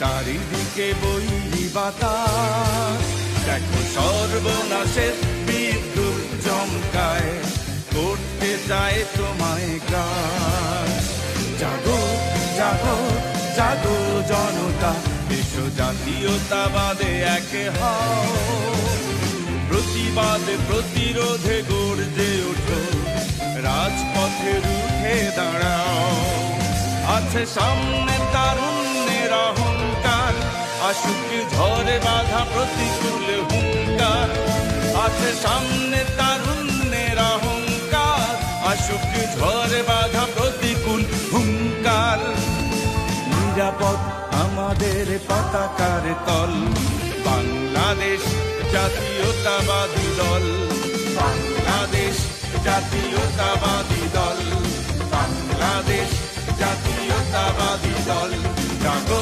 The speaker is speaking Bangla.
চারিদিকে বইলি বাতাস। দেখো সর্বনাশের বিদ্যুৎ চমকায়, করতে চায় তোমায় গ্রাস। জাগো জাগো জাগো জনতা বিশ্ব জাতীয়তাবাদে একে হও। প্রতিবাদে প্রতিরোধে গর্জে ওঠো, রাজপথে রুখে দাঁড়াও। আছে সামনে তারুণ্যের অহংকার আসুক ঝড়ে বাধা প্রতিকূল হুঙ্কার। আছে সামনে তারুণ্যের অহংকার আসুক ঝড়ে বাধা প্রতিকূল হুঙ্কার। নিরাপদ আমাদের পতাকার তল। বাংলাদেশ জাতীয়তাবাদী দল। বাংলাদেশ জাতীয়তাবাদী দল। বাংলাদেশ জাতীয়তাবাদী দল। জাগো